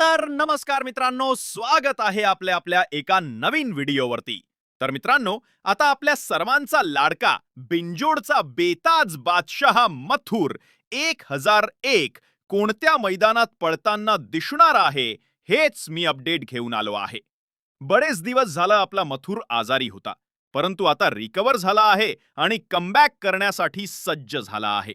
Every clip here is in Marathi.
तर नमस्कार मित्रांनो स्वागत आहे आपल्या आपल्या एका नवीन व्हिडिओवरती. तर मित्रांनो आता आपल्या सर्वांचा लाडका बिंजोडचा बेताज बादशाह मथुर एक हजार एक कोणत्या मैदानात पळताना दिसणार आहे हेच मी अपडेट घेऊन आलो आहे. बरेच दिवस झाला आपला मथुर आजारी होता परंतु आता रिकवर झाला आहे आणि कमबॅक करण्यासाठी सज्ज झाला आहे.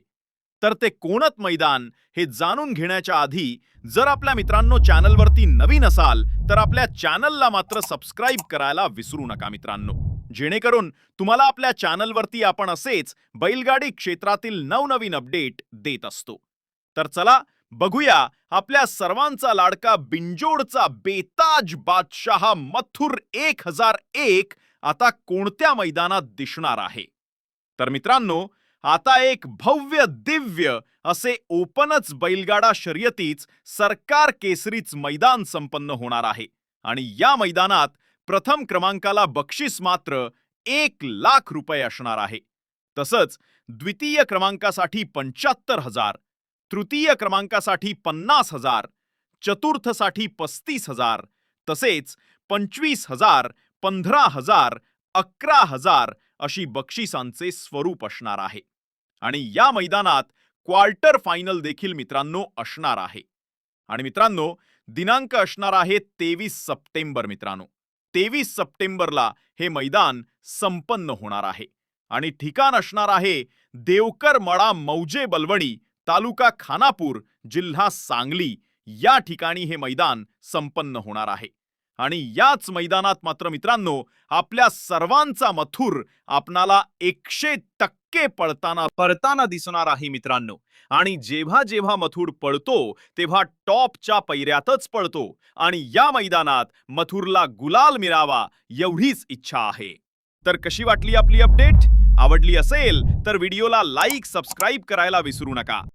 तर ते कोणत मैदान हे जाणून घेण्याच्या आधी जर आपल्या मित्रांनो चॅनलवरती नवीन असाल तर आपल्या चॅनलला मात्र सबस्क्राईब करायला विसरू नका मित्रांनो. जेणेकरून तुम्हाला आपल्या चॅनलवरती आपण असेच बैलगाडी क्षेत्रातील नवनवीन अपडेट देत असतो. तर चला बघूया आपल्या सर्वांचा लाडका बिंजोडचा बेताज बादशहा मथुर एक हजार एक आता कोणत्या मैदानात दिसणार आहे. तर मित्रांनो आता एक भव्य दिव्य असे ओपनच बैलगाडा शर्यतीच सरकार केसरीच मैदान संपन्न होणार आहे. आणि या मैदानात प्रथम क्रमांकाला बक्षीस मात्र एक लाख रुपये असणार आहे. तसंच द्वितीय क्रमांकासाठी पंच्याहत्तर हजार तृतीय क्रमांकासाठी पन्नास हजार चतुर्थसाठी पस्तीस हजार तसेच पंचवीस हजार पंधरा हजार अकरा हजार अशी बक्षिसांचे स्वरूप असणार आहे. आणि या मैदानात क्वार्टर फायनल देखील मित्रांनो असणार आहे. आणि मित्रांनो दिनांक असणार आहे तेवीस सप्टेंबर मित्रांनो. तेवीस सप्टेंबरला हे मैदान संपन्न होणार आहे. आणि ठिकाण असणार आहे देवकर मळा मौजे बलवणी तालुका खानापूर जिल्हा सांगली. या ठिकाणी हे मैदान संपन्न होणार आहे. आणि याच मैदानात मात्र मित्रांनो आपल्या सर्वांचा मथुर आपणाला एकशे टक्के पळताना पळताना दिसणार आहे मित्रांनो. आणि जेव्हा जेव्हा मथुर पळतो तेव्हा टॉपच्या पैऱ्यातच पळतो. आणि या मैदानात मथुरला गुलाल मिळावा एवढीच इच्छा आहे. तर कशी वाटली आपली अपडेट? आवडली असेल तर व्हिडिओला लाईक सबस्क्राईब करायला विसरू नका.